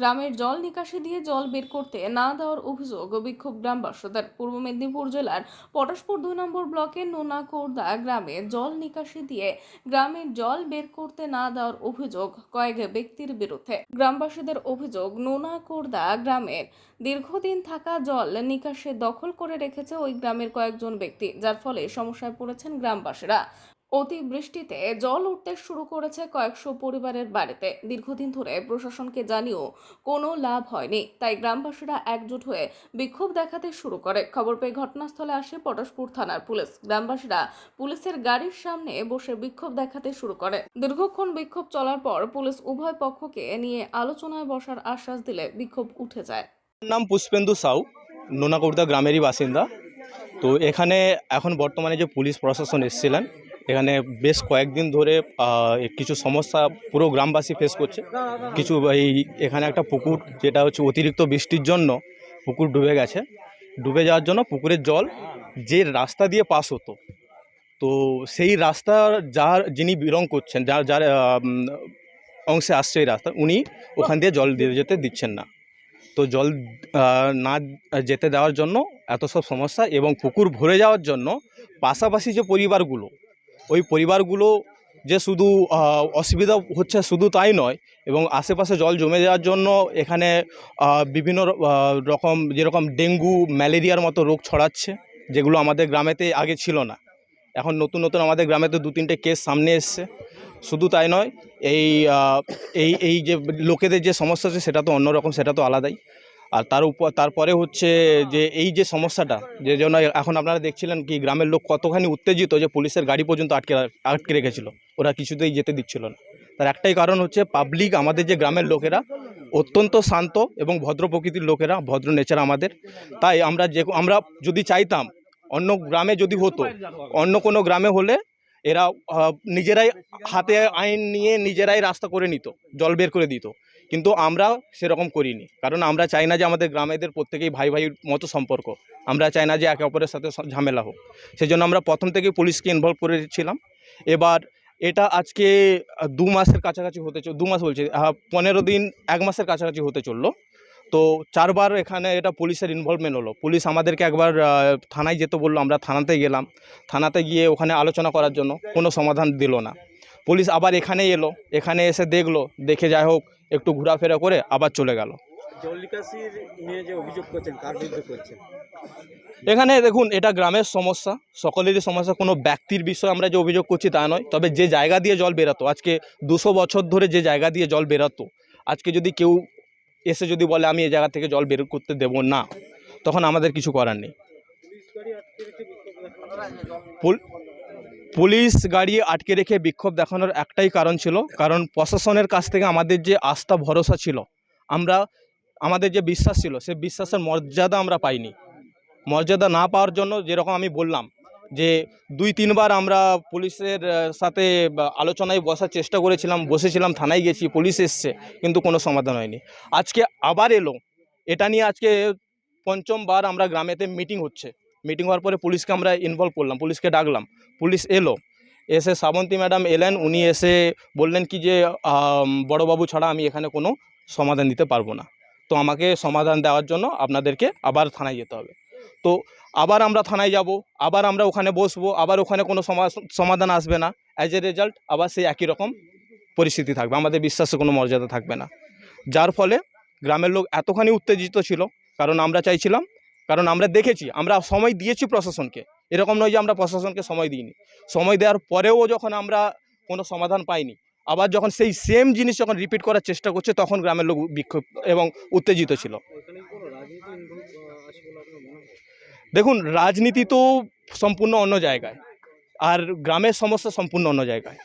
গ্রামের জল নিকাশি দিয়ে জল বের করতে না দেওয়ার অভিযোগ বিক্ষোভ গ্রামবাসীদের পূর্ব মেদিনীপুর জেলার পটাশপুর দুই নম্বর ব্লকের নোনাকোর্দা গ্রামে জল নিকাশি দিয়ে গ্রামের জল বের করতে না দেওয়ার অভিযোগ কয়েক ব্যক্তির বিরুদ্ধে। গ্রামবাসীদের অভিযোগ নোনাকোর্দা গ্রামের দীর্ঘদিন থাকা জল নিকাশে দখল করে রেখেছে ওই গ্রামের কয়েকজন ব্যক্তি, যার ফলে সমস্যায় পড়েছেন গ্রামবাসীরা। অতি বৃষ্টিতে জল উঠতে শুরু করেছে কয়েকশো পরিবারের বাড়িতে। দীর্ঘদিন ধরে প্রশাসনকে জানিয়েও কোনো লাভ হয়নি, তাই গ্রামবাসীরা একজোট হয়ে বিক্ষোভ দেখাতে শুরু করে। খবর পেয়ে ঘটনাস্থলে আসে পটাশপুর থানার পুলিশ। গ্রামবাসীরা পুলিশের গাড়ির সামনে বসে বিক্ষোভ দেখাতে শুরু করে। দীর্ঘক্ষণ বিক্ষোভ চলার পর পুলিশ উভয় পক্ষকে নিয়ে আলোচনায় বসার আশ্বাস দিলে বিক্ষোভ উঠে যায়। নাম পুষ্পেন্দু সাউ, নোনাকুর্দা গ্রামেরই বাসিন্দা। তো এখানে এখন বর্তমানে যে পুলিশ প্রশাসন এসেছিলেন এখানে বেশ কয়েকদিন ধরে কিছু সমস্যা পুরো গ্রামবাসী ফেস করছে। কিছু এই এখানে একটা পুকুর, যেটা হচ্ছে অতিরিক্ত বৃষ্টির জন্য পুকুর ডুবে গেছে। ডুবে যাওয়ার জন্য পুকুরের জল যে রাস্তা দিয়ে পাস হতো, তো সেই রাস্তার যার যিনি বিলং করছেন, যার যার অংশে আসছে এই রাস্তা, উনি ওখান দিয়ে জল দিয়ে যেতে দিচ্ছেন না। তো জল না যেতে দেওয়ার জন্য এত সব সমস্যা এবং পুকুর ভরে যাওয়ার জন্য পাশাপাশি যে পরিবারগুলো ওই পরিবারগুলো যে শুধু অসুবিধা হচ্ছে শুধু তাই নয়, এবং আশেপাশে জল জমে যাওয়ার জন্য এখানে বিভিন্ন রকম যেরকম ডেঙ্গু, ম্যালেরিয়ার মতো রোগ ছড়াচ্ছে, যেগুলো আমাদের গ্রামেতে আগে ছিল না। এখন নতুন নতুন আমাদের গ্রামেতে দু তিনটে কেস সামনে এসছে। শুধু তাই নয়, এই এই এই যে লোকেদের যে সমস্যা আছে সেটা তো অন্যরকম, সেটা তো আলাদাই। আর তার উপর, তারপরে হচ্ছে যে এই যে সমস্যাটা, যে জন্য এখন আপনারা দেখছিলেন কি গ্রামের লোক কতখানি উত্তেজিত যে পুলিশের গাড়ি পর্যন্ত আটকে আটকে রেখেছিল, ওরা কিছুতেই যেতে দিচ্ছিল না। তার একটাই কারণ হচ্ছে পাবলিক আমাদের যে গ্রামের লোকেরা অত্যন্ত শান্ত এবং ভদ্র প্রকৃতির লোকেরা, ভদ্র নেচার আমাদের। তাই আমরা যে, আমরা যদি চাইতাম অন্য গ্রামে যদি হতো, অন্য কোনো গ্রামে হলে এরা নিজেরাই হাতে আইন নিয়ে নিজেরাই রাস্তা করে নিত, জল বের করে দিত। কিন্তু আমরা সেরকম করিনি। কারণ আমরা চাই না যে আমাদের গ্রামেদের প্রত্যেকেই ভাই ভাইয়ের মতো সম্পর্ক। আমরা চাই না যে একে অপরের সাথে ঝামেলা হোক। সেই জন্য আমরা প্রথম থেকেই পুলিশকে ইনভলভ করেছিলাম এবার এটা আজকে দু মাসের কাছাকাছি হতে চল, দু মাস বলছি পনেরো দিন, এক মাসের কাছাকাছি হতে চলল। তো চারবার এখানে এটা পুলিশের ইনভলভমেন্ট হলো। পুলিশ আমাদেরকে একবার থানায় যেতে বলল আমরা থানাতে গেলাম। থানাতে গিয়ে ওখানে আলোচনা করার জন্য কোনো সমাধান দিল না। পুলিশ আবার এখানে এলো এখানে এসে দেখল দেখে যাই হোক একটু ঘোরাফেরা করে আবার চলে গেল। এখানে দেখুন এটা গ্রামের সমস্যা সকলেরই সমস্যা। কোনো ব্যক্তির বিষয়ে আমরা যে অভিযোগ করছি তা নয়। তবে যে জায়গা দিয়ে জল বেরাতো আজকে দুশো বছর ধরে যে জায়গা দিয়ে জল বেরাতো আজকে যদি কেউ এসে যদি বলে, আমি এই জায়গা থেকে জল বের করতে দেব না, তখন আমাদের কিছু করার নেই। পুলিশ গাড়ি আটকে রেখে বিক্ষোভ দেখানোর একটাই কারণ ছিল, কারণ প্রশাসনের কাছ থেকে আমাদের যে আস্থা, ভরসা ছিল, আমরা, আমাদের যে বিশ্বাস ছিল সে বিশ্বাসের মর্যাদা আমরা পাইনি। মর্যাদা না পাওয়ার জন্য যেরকম আমি বললাম যে দুই তিনবার আমরা পুলিশের সাথে আলোচনায় বসার চেষ্টা করেছিলাম, বসেছিলাম, থানায় গেছি, পুলিশ এসছে, কিন্তু কোনো সমাধান হয়নি। আজকে আবার এলো। এটা নিয়ে আজকে পঞ্চমবার আমরা গ্রামেতে মিটিং হচ্ছে। মিটিং হওয়ার পরে পুলিশকে আমরা ইনভলভ করলাম, পুলিশকে ডাকলাম। পুলিশ এলো। এসে শ্রাবন্তী ম্যাডাম এলেন, উনি এসে বললেন কি যে বড়বাবু ছাড়া আমি এখানে কোনো সমাধান দিতে পারব না। তো আমাকে সমাধান দেওয়ার জন্য আপনাদেরকে আবার থানায় যেতে হবে। তো আবার আমরা থানায় যাব, আবার আমরা ওখানে বসবো, আবার ওখানে কোনো সমা- সমাধান আসবে না। অ্যাজ এ রেজাল্ট আবার সেই একই রকম পরিস্থিতি থাকবে। আমাদের বিশ্বাসে কোনো মর্যাদা থাকবে না। যার ফলে গ্রামের লোক এতখানি উত্তেজিত ছিল, কারণ আমরা চাইছিলাম, কারণ আমরা দেখেছি, আমরা সময় দিয়েছি প্রশাসনকে। এরকম নয় যে আমরা প্রশাসনকে সময় দিইনি। সময় দেওয়ার পরেও যখন আমরা কোনো সমাধান পাইনি, আবার যখন সেই সেম জিনিস যখন রিপিট করার চেষ্টা করছে, তখন গ্রামের লোক বিক্ষোভ এবং উত্তেজিত ছিল এখানে কি কোনো রাজনীতি ইনভলভ আছে বলে আপনার মনে হয় দেখুন, রাজনীতি তো সম্পূর্ণ অন্য জায়গায়, আর গ্রামের সমস্যা সম্পূর্ণ অন্য জায়গায়।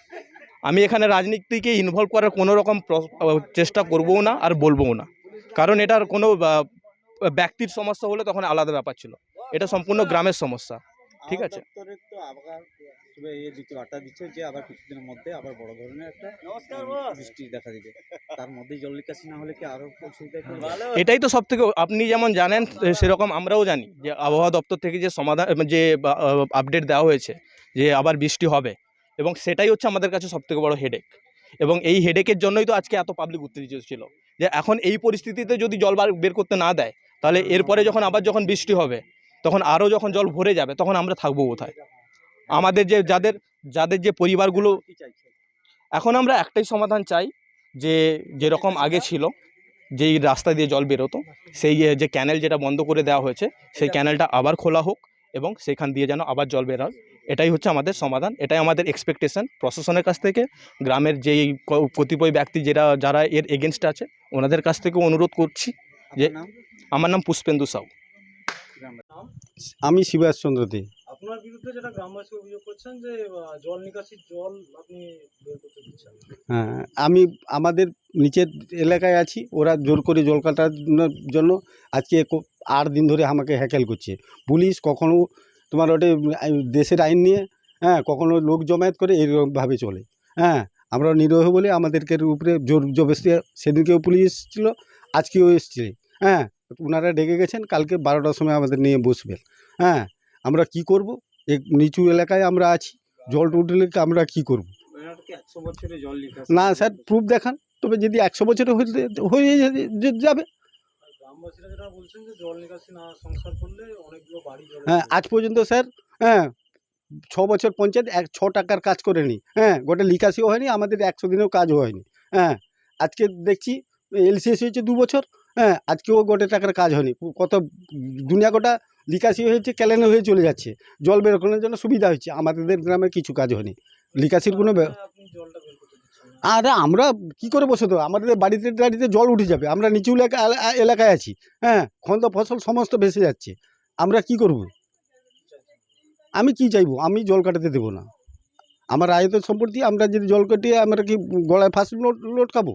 আমি এখানে রাজনীতিকে ইনভলভ করার কোনো রকম চেষ্টা করবও না আর বলবও না। কারণ এটার কোনো ব্যক্তির সমস্যা হলে তখন আলাদা ব্যাপার ছিল। এটা সম্পূর্ণ গ্রামের সমস্যা, ঠিক আছে। আবহাওয়া দপ্তরের তো তবে এই দিকে বার্তা দিচ্ছে যে আবার কিছুদিনের মধ্যে আবার বড় ধরনের একটা বৃষ্টি দেখা দিবে। তার মধ্যেই জল নিকাশি না হলে কি আরও অসুবিধা এটাই তো সব থেকে আপনি যেমন জানেন সেরকম আমরাও জানি যে আবহাওয়া দপ্তর থেকে যে সমাধান যে আপডেট দেওয়া হয়েছে যে আবার বৃষ্টি হবে এবং সেটাই হচ্ছে আমাদের কাছে সবথেকে বড় হেডেক এবং এই হেডেকের জন্যই তো আজকে এত পাবলিক উত্তেজিত ছিল যে এখন এই পরিস্থিতিতে যদি জল বার বের করতে না দেয় তাহলে এরপরে যখন আবার যখন বৃষ্টি হবে তখন আরও যখন জল ভরে যাবে তখন আমরা থাকব কোথায়? আমাদের যে যাদের যাদের যে পরিবারগুলো এখন আমরা একটাই সমাধান চাই যে যেরকম আগে ছিল যেই রাস্তা দিয়ে জল বেরোতো সেই যে ক্যানেল যেটা বন্ধ করে দেওয়া হয়েছে সেই ক্যানেলটা আবার খোলা হোক এবং সেখান দিয়ে যেন আবার জল বেরোয়। এটাই হচ্ছে আমাদের সমাধান এটাই আমাদের এক্সপেকটেশন প্রশাসনের কাছ থেকে গ্রামের যেই কতিপয় ব্যক্তি যারা যারা এর এগেনস্ট আছে ওনাদের কাছ থেকে অনুরোধ করছি যে- আমার নাম পুষ্পেন্দু সাউ। আমি শিবাস চন্দ্র দে। আপনার বিরুদ্ধে যেটা গ্রামবাসী অভিযোগ করছেন যে জল নিকাশির জল আপনি বের করতে দিচ্ছেন। হ্যাঁ আমি আমাদের নিচের এলাকায় আছি, ওরা জোর করে জল কাটার জন্য আজকে আট দিন ধরে আমাকে হ্যাকেল করছে। পুলিশ কখনো তোমার ওটা দেশের আইন নিয়ে হ্যাঁ কখনো লোক জমায়েত করে এরকমভাবে চলে। হ্যাঁ আমরা নিরহ বলে আমাদেরকে উপরে জোর জবস্তি সেদিনকেও পুলিশ এসেছিল, আজকেও এসছে। হ্যাঁ ওনারা ডেকে গেছেন, কালকে বারোটার সময় আমাদের নিয়ে বসবেন। হ্যাঁ আমরা কি করব? এক নিচু এলাকায় আমরা আছি, জল উঠলে আমরা কি করব? না স্যার প্রুফ দেখান। তবে যদি একশো বছরে হয়ে যাবে। হ্যাঁ আজ পর্যন্ত স্যার হ্যাঁ ছ বছর পঞ্চায়েত এক, ছ টাকার কাজ করেনি। হ্যাঁ গোটা লিকাসিও হয়নি, আমাদের একশো দিনেও কাজও হয়নি। হ্যাঁ আজকে দেখছি এলসিএস হয়েছে দু বছর। হ্যাঁ আজকেও গোটা টাকার কাজ হয়নি। কত, দুনিয়া গোটা লিকাসি হয়েছে ক্যালেনে হয়ে চলে যাচ্ছে। জল বের করার জন্য সুবিধা হচ্ছে, আমাদের গ্রামে কিছু কাজ হয়নি। লিকাসির কোনো। আরে আমরা কি করে বসে তো আমাদের বাড়িতে বাড়িতে জল উঠে যাবে। আমরা নিচু এলাকা এলাকায় আছি। হ্যাঁ খন্দ ফসল সমস্ত ভেসে যাচ্ছে। আমরা কি করব? আমি কি চাইব? আমি জল কাটাতে দেবো না। আমার আয়ত সম্পত্তি, আমরা যদি জল কাটিয়ে আমরা কি গলায় ফাঁস লোট লটকাবো